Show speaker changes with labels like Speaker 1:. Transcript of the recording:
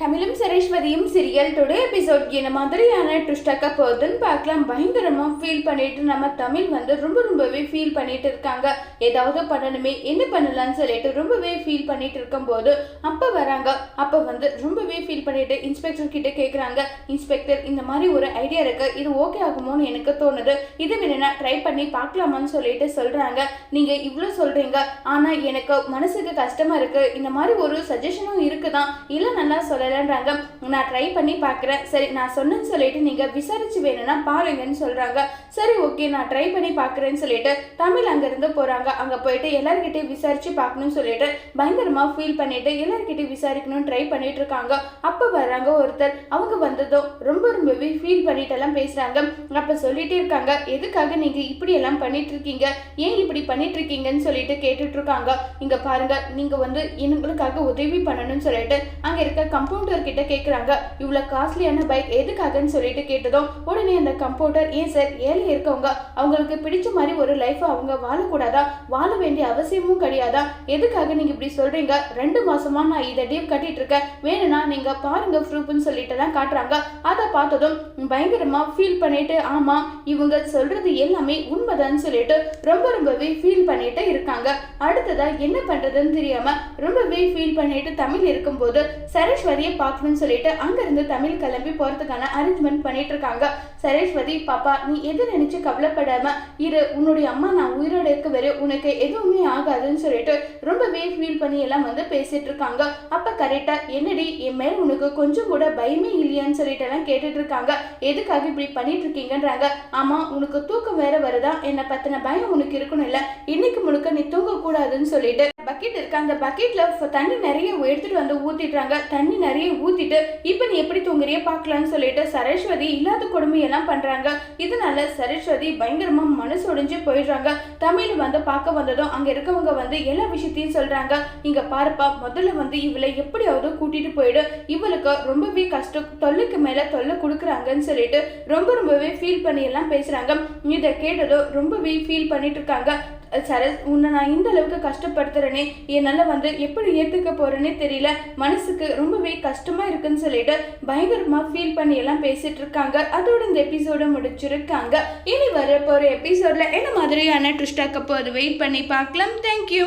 Speaker 1: தமிழும் சரேஸ்வதியும் serial today episode என்ன மாதிரியான ட்விஸ்டாக்க போகுதுன்னு பார்க்கலாம். பயங்கரமாக ஃபீல் பண்ணிட்டு நம்ம தமிழ் வந்து ரொம்ப ரொம்பவே ஃபீல் பண்ணிட்டு இருக்காங்க. ஏதாவது பண்ணணுமே என்ன பண்ணலாம்னு சொல்லிட்டு ரொம்பவே ஃபீல் பண்ணிட்டு இருக்கும்போது அப்போ வராங்க. அப்போ வந்து ரொம்பவே ஃபீல் பண்ணிட்டு இன்ஸ்பெக்டர் கிட்ட கேட்குறாங்க இன்ஸ்பெக்டர் இந்த மாதிரி ஒரு ஐடியா இருக்கு. இது ஓகே ஆகுமோன்னு எனக்கு தோணுது. இது வேணும்னா ட்ரை பண்ணி பார்க்கலாமான்னு சொல்லிட்டு சொல்கிறாங்க நீங்கள் இவ்வளோ சொல்கிறீங்க ஆனால் எனக்கு மனசுக்கு கஷ்டமாக இருக்குது இந்த மாதிரி ஒரு சஜஷனும் இருக்குதான். இல்லை நல்லா சொல்லலைன்றாங்க. நான் ட்ரை பண்ணி பார்க்குறேன். சரி நான் சொன்னேன்னு சொல்லிட்டு நீங்கள் விசாரிச்சு வேணும்னா பாருங்கன்னு சொல்கிறாங்க சரி ஓகே நான் ட்ரை பண்ணி பார்க்குறேன்னு சொல்லிட்டு தமிழ் அங்கேருந்து போகிறாங்க அங்கே போயிட்டு எல்லார்கிட்டயும் விசாரிச்சு பார்க்கணும்னு சொல்லிட்டு பயங்கரமாக ஃபீல் பண்ணிட்டு எல்லார்கிட்டயும் விசாரிக்கணும்னு ட்ரை பண்ணிட்டு இருக்காங்க. அப்போ வர்றாங்க ஒருத்தர். அவங்க வந்ததும் ரொம்ப ரொம்பவே ஃபீல் பண்ணிட்டு எல்லாம் பேசுகிறாங்க அப்போ சொல்லிட்டே இருக்காங்க. எதுக்காக நீங்கள் இப்படி எல்லாம் பண்ணிட்டு இருக்கீங்க? ஏன் இப்படி பண்ணிட்டு இருக்கீங்கன்னு சொல்லிட்டு கேட்டுட்டு இருக்காங்க. இங்கே பாருங்க நீங்கள் வந்து எங்களுக்காக உதவி பண்ணணும்னு சொல்லிட்டு அங்கே இருக்க கம்பவுண்டர் கிட்ட கேக்குறாங்க. இவ்வளோ காஸ்ட்லியான பைக் எதுக்காகன்னு சொல்லிட்டு கேட்டதும் உடனே அந்த கம்பவுண்டர் ஏன் சார் ஏழை இருக்கவங்க? அவங்களுக்கு பிடிச்ச மாதிரி ஒரு லைஃப் அவங்க வாழக்கூடாதா? வாழ வேண்டிய அவசியமும் கிடையாதா? எதுக்காக நீங்க இப்படி சொல்றீங்க? ரெண்டு மாசமா நான் இதை டீவ் கட்டிட்டு இருக்கேன் வேணும்னா நீங்க பாருங்க ப்ரூஃப்னு சொல்லிட்டு தான் காட்டுறாங்க. அதை பார்த்ததும் பயங்கரமா ஃபீல் பண்ணிட்டு ஆமா இவங்க சொல்றது எல்லாமே உண்மைதான்னு சொல்லிட்டு ரொம்ப ரொம்பவே ஃபீல் பண்ணிட்டு இருக்காங்க. அடுத்ததா என்ன பண்றதுன்னு தெரியாம ரொம்பவே ஃபீல் பண்ணிட்டு தமிழ் இருக்கும்போது சரஸ்வதியை பார்க்கணும்னு சொல்லிட்டு அங்கிருந்து தமிழ் கிளம்பி போகிறதுக்கான அரேஞ்ச்மெண்ட் பண்ணிட்டு இருக்காங்க சரஸ்வதி பாப்பா நீ எது நினைச்சு கவலைப்படாம இரு உன்னுடைய அம்மா நான் உயிரோட இருக்க வரை உனக்கு எதுவுமே ஆகாதுன்னு சொல்லிட்டு ரொம்பவே ஃபீல் பண்ணி எல்லாம் வந்து பேசிட்டு இருக்காங்க அப்போ கரெக்டாக என்னடி என் மேல் உனக்கு கொஞ்சம் கூட பயமே இல்லையான்னு சொல்லிட்டு எல்லாம் கேட்டுட்டு இருக்காங்க எதுக்காக இப்படி பண்ணிட்டு இருக்கீங்கன்றாங்க ஆமாம் உனக்கு தூக்கம் வேற வருதா? என்னை பற்றின பயம் உனக்கு இருக்கணும் இல்லை இன்னைக்கு முழுக்க நீ தூங்கக்கூடாதுன்னு சொல்லிட்டு பக்கெட் இருக்கு அந்த பக்கெட்ல தண்ணி நிறைய எடுத்துட்டு வந்து ஊத்திடுறாங்க. தண்ணி நிறைய ஊத்திட்டு இப்ப நீ எப்படி தூங்குறிய பார்க்கலான்னு சொல்லிட்டு சரஸ்வதி இல்லாத கொடுமையெல்லாம் பண்றாங்க. இதனால சரஸ்வதி பயங்கரமா மனசு ஒடிஞ்சு போயிடுறாங்க. தமிழ் வந்து பார்க்க வந்ததும் அங்க இருக்கவங்க வந்து எல்லா விஷயத்தையும் சொல்றாங்க. இங்க பாருப்பா முதல்ல வந்து இவளை எப்படியாவது கூட்டிட்டு போயிடு. இவளுக்கு ரொம்பவே கஷ்டம். தொல்லைக்கு மேல தொல்லை கொடுக்குறாங்கன்னு சொல்லிட்டு ரொம்ப ரொம்பவே ஃபீல் பண்ணி எல்லாம் பேசுறாங்க. இதை கேட்டதும் ரொம்பவே ஃபீல் பண்ணிட்டு இருக்காங்க. சரஸ் உன்னை நான் இந்த அளவுக்கு கஷ்டப்படுத்துறேனே என்னால் வந்து எப்படி ஏற்றுக்க போறேனே தெரியல. மனசுக்கு ரொம்பவே கஷ்டமாக இருக்குன்னு சொல்லிட்டு பயங்கரமாக ஃபீல் பண்ணி எல்லாம் பேசிட்டு இருக்காங்க. அதோட இந்த எபிசோடை முடிச்சிருக்காங்க. இனி வர போற என்ன மாதிரியான ட்விஸ்டாக்க போகுது? வெயிட் பண்ணி பார்க்கலாம். தேங்க்யூ